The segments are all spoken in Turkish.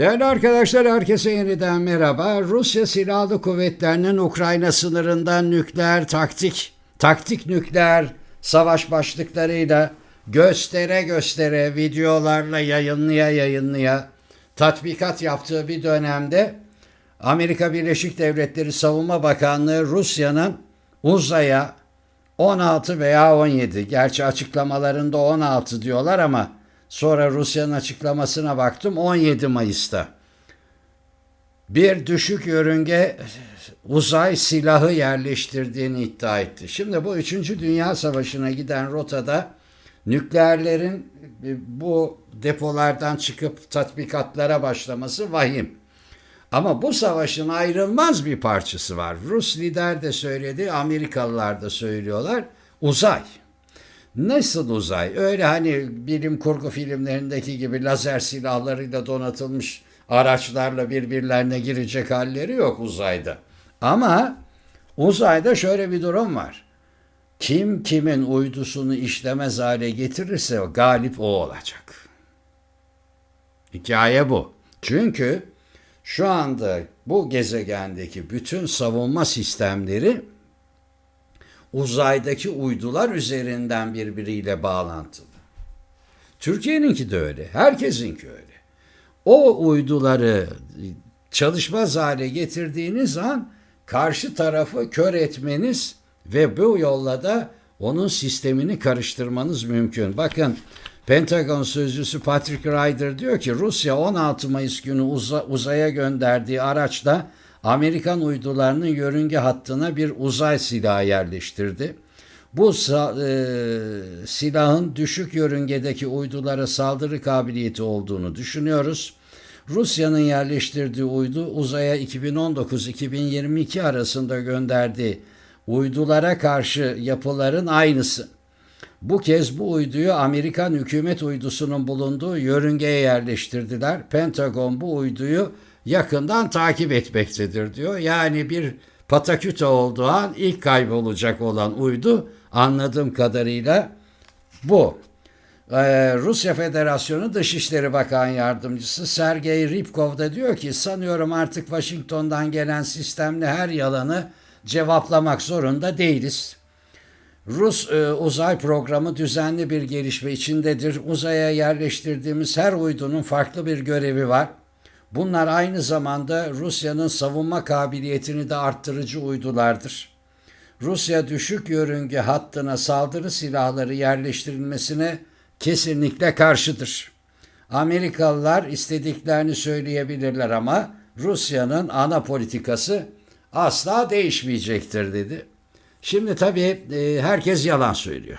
Değerli arkadaşlar herkese yeniden merhaba. Rusya Silahlı Kuvvetleri'nin Ukrayna sınırından nükleer taktik, taktik nükleer savaş başlıklarıyla göstere göstere videolarla yayınlaya yayınlaya tatbikat yaptığı bir dönemde Amerika Birleşik Devletleri Savunma Bakanlığı Rusya'nın uzaya 16 veya 17 gerçi açıklamalarında 16 diyorlar ama sonra Rusya'nın açıklamasına baktım 17 Mayıs'ta bir düşük yörünge uzay silahı yerleştirdiğini iddia etti. Şimdi bu 3. Dünya Savaşı'na giden rotada nükleerlerin bu depolardan çıkıp tatbikatlara başlaması vahim. Ama bu savaşın ayrılmaz bir parçası var. Rus lider de söyledi, Amerikalılar da söylüyorlar. Uzay. Nasıl uzay? Öyle hani bilim kurgu filmlerindeki gibi lazer silahlarıyla donatılmış araçlarla birbirlerine girecek halleri yok uzayda. Ama uzayda şöyle bir durum var. Kim kimin uydusunu işlemez hale getirirse galip o olacak. Hikaye bu. Çünkü şu anda bu gezegendeki bütün savunma sistemleri uzaydaki uydular üzerinden birbiriyle bağlantılı. Türkiye'ninki de öyle, herkesinki öyle. O uyduları çalışmaz hale getirdiğiniz an karşı tarafı kör etmeniz ve bu yolla da onun sistemini karıştırmanız mümkün. Bakın Pentagon sözcüsü Patrick Ryder diyor ki Rusya 16 Mayıs günü uza, uzaya gönderdiği araçla Amerikan uydularının yörünge hattına bir uzay silahı yerleştirdi. Bu e, silahın düşük yörüngedeki uydulara saldırı kabiliyeti olduğunu düşünüyoruz. Rusya'nın yerleştirdiği uydu uzaya 2019-2022 arasında gönderdiği uydulara karşı yapıların aynısı. Bu kez bu uyduyu Amerikan hükümet uydusunun bulunduğu yörüngeye yerleştirdiler. Pentagon bu uyduyu yakından takip etmektedir diyor. Yani bir pataküte olduğu an ilk kaybolacak olan uydu anladığım kadarıyla bu. Ee, Rusya Federasyonu Dışişleri Bakan Yardımcısı Sergey Ripkov da diyor ki sanıyorum artık Washington'dan gelen sistemle her yalanı cevaplamak zorunda değiliz. Rus e, uzay programı düzenli bir gelişme içindedir. Uzaya yerleştirdiğimiz her uydunun farklı bir görevi var. Bunlar aynı zamanda Rusya'nın savunma kabiliyetini de arttırıcı uydulardır. Rusya düşük yörünge hattına saldırı silahları yerleştirilmesine kesinlikle karşıdır. Amerikalılar istediklerini söyleyebilirler ama Rusya'nın ana politikası asla değişmeyecektir dedi. Şimdi tabii e, herkes yalan söylüyor.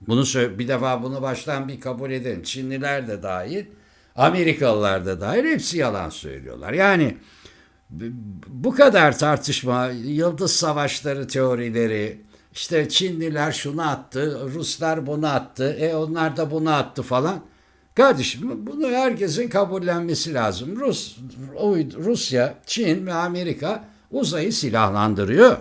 Bunu bir defa bunu baştan bir kabul edin. Çinliler de dahil, Amerikalılar da dahil hepsi yalan söylüyorlar. Yani bu kadar tartışma, yıldız savaşları teorileri, işte Çinliler şunu attı, Ruslar bunu attı, e onlar da bunu attı falan. Kardeşim bunu herkesin kabullenmesi lazım. Rus, Rusya, Çin ve Amerika uzayı silahlandırıyor.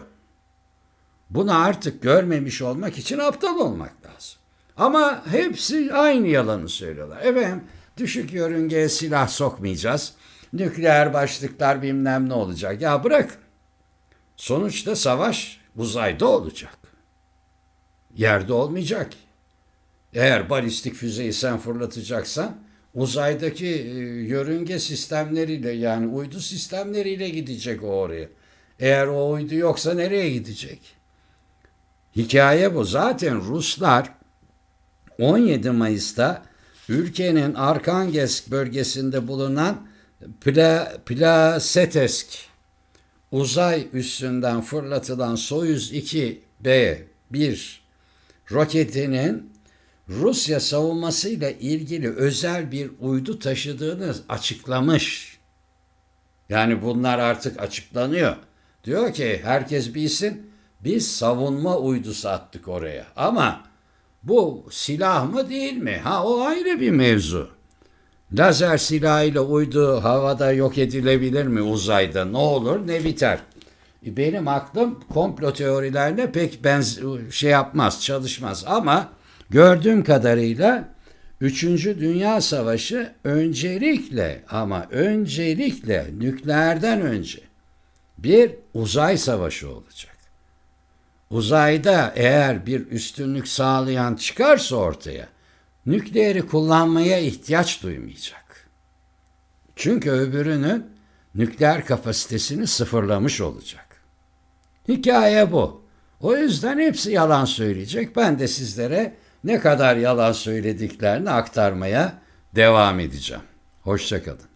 Bunu artık görmemiş olmak için aptal olmak lazım. Ama hepsi aynı yalanı söylüyorlar. Efendim düşük yörüngeye silah sokmayacağız. Nükleer başlıklar bilmem ne olacak. Ya bırak. Sonuçta savaş uzayda olacak. Yerde olmayacak. Eğer balistik füzeyi sen fırlatacaksan uzaydaki e, yörünge sistemleriyle yani uydu sistemleriyle gidecek o oraya. Eğer o uydu yoksa nereye gidecek? Hikaye bu. Zaten Ruslar 17 Mayıs'ta ülkenin Arkangelsk bölgesinde bulunan Pla, Plasetesk uzay üssünden fırlatılan Soyuz 2B1 roketinin Rusya savunmasıyla ilgili özel bir uydu taşıdığını açıklamış. Yani bunlar artık açıklanıyor. Diyor ki herkes bilsin biz savunma uydusu attık oraya. Ama bu silah mı değil mi? Ha o ayrı bir mevzu. Lazer silahıyla uydu havada yok edilebilir mi uzayda? Ne olur ne biter. E, benim aklım komplo teorilerine pek benz şey yapmaz, çalışmaz ama gördüğüm kadarıyla Üçüncü Dünya Savaşı öncelikle ama öncelikle nükleerden önce bir uzay savaşı olacak. Uzayda eğer bir üstünlük sağlayan çıkarsa ortaya nükleeri kullanmaya ihtiyaç duymayacak. Çünkü öbürünün nükleer kapasitesini sıfırlamış olacak. Hikaye bu. O yüzden hepsi yalan söyleyecek. Ben de sizlere ne kadar yalan söylediklerini aktarmaya devam edeceğim. Hoşçakalın.